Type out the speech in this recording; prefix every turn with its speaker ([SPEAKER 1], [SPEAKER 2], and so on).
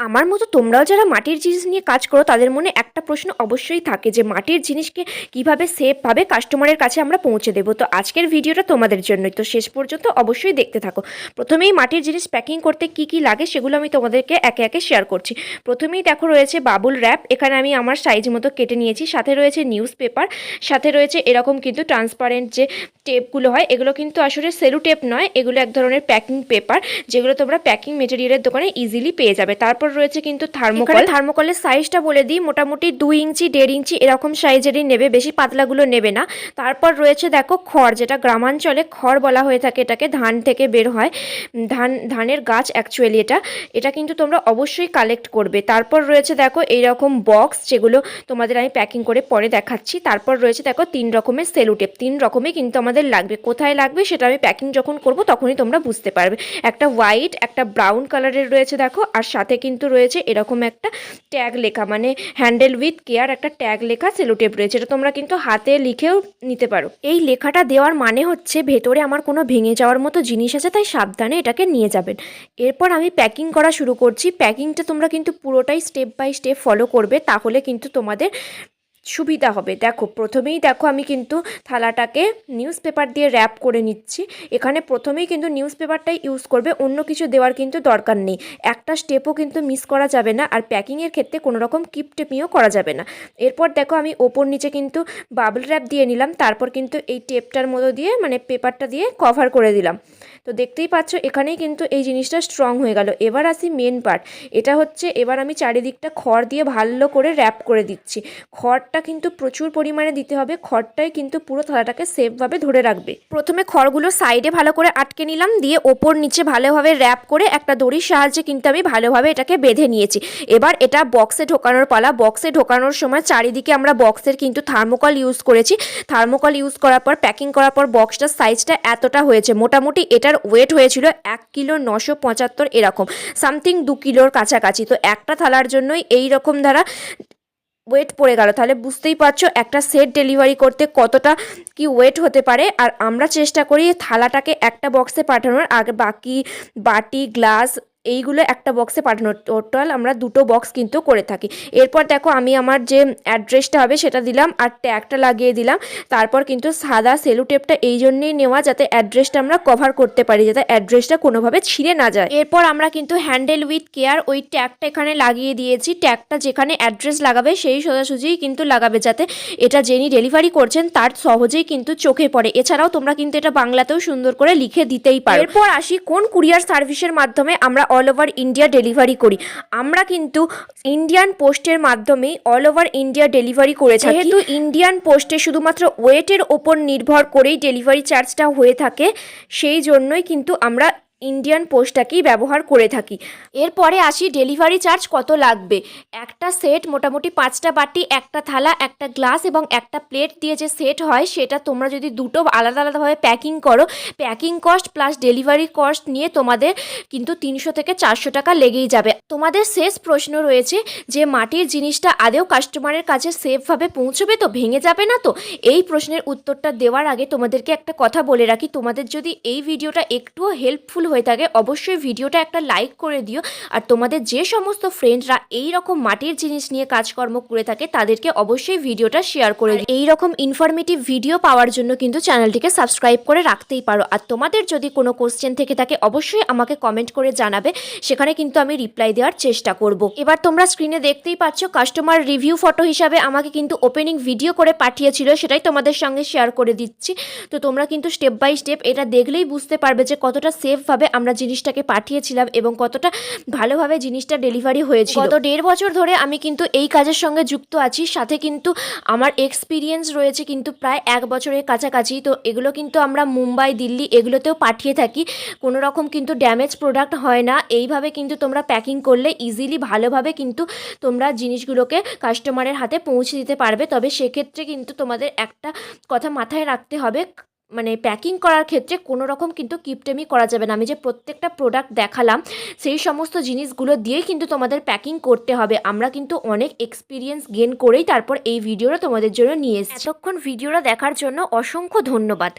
[SPEAKER 1] আমার মতো তোমরাও যারা মাটির জিনিস নিয়ে কাজ করো, তাদের মনে একটা প্রশ্ন অবশ্যই থাকে যে মাটির জিনিসকে কীভাবে সেফভাবে কাস্টমারের কাছে আমরা পৌঁছে দেবো। তো আজকের ভিডিওটা তোমাদের জন্যই। তো শেষ পর্যন্ত অবশ্যই দেখতে থাকো। প্রথমেই মাটির জিনিস প্যাকিং করতে কি কি লাগে সেগুলো আমি তোমাদেরকে একে একে শেয়ার করছি। প্রথমেই দেখো রয়েছে বাবুল র্যাপ এখানে আমি আমার সাইজ মতো কেটে নিয়েছি। সাথে রয়েছে নিউজ পেপার সাথে রয়েছে এরকম কিন্তু ট্রান্সপারেন্ট যে টেপগুলো হয়, এগুলো কিন্তু আসলে সেলু টেপ নয়। এগুলো এক ধরনের প্যাকিং পেপার যেগুলো তোমরা প্যাকিং মেটেরিয়ালের দোকানে ইজিলি পেয়ে যাবে। তারপর রয়েছে কিন্তু থার্মোকল থার্মোকলের সাইজটা বলে দিই, মোটামুটি দুই ইঞ্চি, দেড় ইঞ্চি এরকম সাইজেরই নেবে, বেশি পাতলাগুলো নেবে না। তারপর রয়েছে দেখো খড়, যেটা গ্রামাঞ্চলে খড় বলা হয়ে থাকে, এটাকে ধান থেকে বের হয়। ধান, ধানের গাছ অ্যাকচুয়ালি এটা। এটা কিন্তু তোমরা অবশ্যই কালেক্ট করবে। তারপর রয়েছে দেখো এইরকম বক্স যেগুলো তোমাদের আমি প্যাকিং করে পরে দেখাচ্ছি। তারপর রয়েছে দেখো তিন রকমের সেলুটেপ তিন রকমই কিন্তু আমাদের লাগবে। কোথায় লাগবে সেটা আমি প্যাকিং যখন করব, তখনই তোমরা বুঝতে পারবে। একটা হোয়াইট একটা ব্রাউন কালারের রয়েছে দেখো, আর সাথে কিন্তু রয়েছে এরকম একটা ট্যাগ লেখা মানে হ্যান্ডেল উইথ কেয়ার একটা ট্যাগ লেখা সেলুটেপ রয়েছে, এটা তোমরা কিন্তু হাতে লিখেও নিতে পারো। এই লেখাটা দেওয়ার মানে হচ্ছে ভেতরে আমার কোনো ভেঙে যাওয়ার মতো জিনিস আছে, তাই সাবধানে এটাকে নিয়ে যাবেন। এরপর আমি প্যাকিং করা শুরু করছি। প্যাকিংটা তোমরা কিন্তু পুরোটাই স্টেপ বাই স্টেপ ফলো করবে, তাহলে কিন্তু তোমাদের সুবিধা হবে। দেখো, প্রথমেই দেখো আমি কিন্তু থালাটাকে নিউজ পেপার দিয়ে র্যাপ করে নিচ্ছি। এখানে প্রথমেই কিন্তু নিউজ পেপারটাই ইউজ করবে, অন্য কিছু দেওয়ার কিন্তু দরকার নেই। একটা স্টেপও কিন্তু মিস করা যাবে না, আর প্যাকিংয়ের ক্ষেত্রে কোনো রকম কিপ টেপিংও করা যাবে না। এরপর দেখো আমি ওপর নিচে কিন্তু বাবল র্যাপ দিয়ে নিলাম, তারপর কিন্তু এই টেপটার মতো দিয়ে মানে পেপারটা দিয়ে কভার করে দিলাম। তো দেখতেই পাচ্ছ, এখানেই কিন্তু এই জিনিসটা স্ট্রং হয়ে গেল। এবার আসি মেন পার্ট এটা হচ্ছে, এবার আমি চারিদিকটা খড় দিয়ে ভালো করে র্যাপ করে দিচ্ছি। খড়টা কিন্তু প্রচুর পরিমাণে দিতে হবে। খড়টাই কিন্তু পুরো থালাটাকে সেফভাবে ধরে রাখবে। প্রথমে খড়গুলো সাইডে ভালো করে আটকে নিলাম, দিয়ে ওপর নিচে ভালোভাবে র্যাপ করে একটা দড়ির সাহায্যে কিন্তু আমি ভালোভাবে এটাকে বেঁধে নিয়েছি। এবার এটা বক্সে ঢোকানোর পালা। বক্সে ঢোকানোর সময় চারিদিকে আমরা বক্সের কিন্তু থার্মোকল ইউজ করেছি। থার্মোকল ইউজ করার পর প্যাকিং করার পর বক্সটার সাইজটা এতটা হয়েছে। মোটামুটি এটার ওয়েট হয়েছিল এক কিলো নশো পঁচাত্তর এরকম। সামথিং দু কিলোর কাছাকাছি। তো একটা থালার জন্যই এই রকম ধারা ওয়েট পড়ে গেল। তাহলে বুঝতেই পারছ একটা সেট ডেলিভারি করতে কতটা কি ওয়েট হতে পারে। আর আমরা চেষ্টা করি থালাটাকে একটা বক্সে পাঠানোর। আগে বাকি বাটি গ্লাস এইগুলো একটা বক্সে পাঠানো। টোটাল আমরা দুটো বক্স কিন্তু করে থাকি। এরপর দেখো আমি আমার যে অ্যাড্রেসটা হবে সেটা দিলাম আর ট্যাগটা লাগিয়ে দিলাম। তারপর কিন্তু সাদা সেলু টেপটা এই জন্যেই নেওয়া যাতে অ্যাড্রেসটা আমরা কভার করতে পারি, যাতে অ্যাড্রেসটা কোনোভাবে ছিঁড়ে না যায়। এরপর আমরা কিন্তু হ্যান্ডেল উইথ কেয়ার ওই ট্যাগটা এখানে লাগিয়ে দিয়েছি। ট্যাগটা যেখানে অ্যাড্রেস লাগাবে সেই সোজাসুজিই কিন্তু লাগাবে যাতে এটা যিনি ডেলিভারি করছেন তার সহজেই কিন্তু চোখে পড়ে। এছাড়াও তোমরা কিন্তু এটা বাংলাতেও সুন্দর করে লিখে দিতেই পারো। এরপর আসি কোন কুরিয়ার সার্ভিসের মাধ্যমে আমরা অল ওভার ইন্ডিয়া ডেলিভারি করি। আমরা কিন্তু ইন্ডিয়ান পোস্টের মাধ্যমেই অল ওভার ইন্ডিয়া ডেলিভারি করে থাকি। যেহেতু ইন্ডিয়ান পোস্টে শুধুমাত্র ওয়েটের ওপর নির্ভর করেই ডেলিভারি চার্জটা হয়ে থাকে, সেই জন্যই কিন্তু আমরা ইন্ডিয়ান পোস্টটাকেই ব্যবহার করে থাকি। এরপরে আসি ডেলিভারি চার্জ কত লাগবে? একটা সেট মোটামুটি পাঁচটা বাটি, একটা থালা, একটা গ্লাস এবং একটা প্লেট দিয়ে যে সেট হয়, সেটা তোমরা যদি দুটো আলাদা আলাদাভাবে প্যাকিং করো, packing cost plus delivery cost নিয়ে তোমাদের কিন্তু তিনশো থেকে চারশো টাকা লেগেই যাবে। তোমাদের শেষ প্রশ্ন রয়েছে যে, মাটির জিনিসটা আদেও কাস্টমারের কাছে সেফভাবে পৌঁছবে তো, ভেঙে যাবে না তো? এই প্রশ্নের উত্তরটা দেওয়ার আগে তোমাদেরকে একটা কথা বলে রাখি। তোমাদের যদি এই ভিডিওটা একটুও হেল্পফুল হয়ে থাকে, অবশ্যই ভিডিওটা একটা লাইক করে দিও। আর তোমাদের যে সমস্ত ফ্রেন্ডরা এই রকম মাটির জিনিস নিয়ে কাজকর্ম করে থাকে, তাদেরকে অবশ্যই ভিডিওটা শেয়ার করে দিও। এই রকম ইনফরমেটিভ ভিডিও পাওয়ার জন্য কিন্তু চ্যানেলটিকে সাবস্ক্রাইব করে রাখতেই পারো। আর তোমাদের যদি কোনো কোশ্চেন থেকে থাকে, অবশ্যই আমাকে কমেন্ট করে জানাবে, সেখানে কিন্তু আমি রিপ্লাই দেওয়ার চেষ্টা করব। এবার তোমরা স্ক্রিনে দেখতেই পাচ্ছ কাস্টমার রিভিউ ফটো হিসাবে আমাকে কিন্তু ওপেনিং ভিডিও করে পাঠিয়েছিল, সেটাই তোমাদের সঙ্গে শেয়ার করে দিচ্ছি। তো তোমরা কিন্তু স্টেপ বাই স্টেপ এটা দেখলেই বুঝতে পারবে যে কতটা সেফভাবে আমরা জিনিসটাকে পাঠিয়েছিলাম এবং কতটা ভালোভাবে জিনিসটা ডেলিভারি হয়েছিল। গত দেড় বছর ধরে আমি কিন্তু এই কাজের সঙ্গে যুক্ত আছি, সাথে কিন্তু আমার এক্সপিরিয়েন্স রয়েছে কিন্তু প্রায় এক বছরের কাছাকাছি। তো এগুলো কিন্তু আমরা মুম্বাই, দিল্লি এগুলোতেও পাঠিয়ে থাকি। কোনো রকম কিন্তু ড্যামেজ প্রোডাক্ট হয় না। এইভাবে কিন্তু তোমরা প্যাকিং করলে ইজিলি ভালোভাবে কিন্তু তোমরা জিনিসগুলোকে কাস্টমারের হাতে পৌঁছে দিতে পারবে। তবে সেক্ষেত্রে কিন্তু তোমাদের একটা কথা মাথায় রাখতে হবে মানে প্যাকিং করার ক্ষেত্রে কোনো রকম কিন্তু কিপটেমি করা যাবে না। আমি যে প্রত্যেকটা প্রোডাক্ট দেখালাম, সেই সমস্ত জিনিসগুলো দিয়েই কিন্তু তোমাদের প্যাকিং করতে হবে। আমরা কিন্তু অনেক এক্সপিরিয়েন্স গেন করেই তারপর এই ভিডিওটা তোমাদের জন্য নিয়ে এসেছি। এতক্ষণ ভিডিওটা দেখার জন্য অসংখ্য ধন্যবাদ।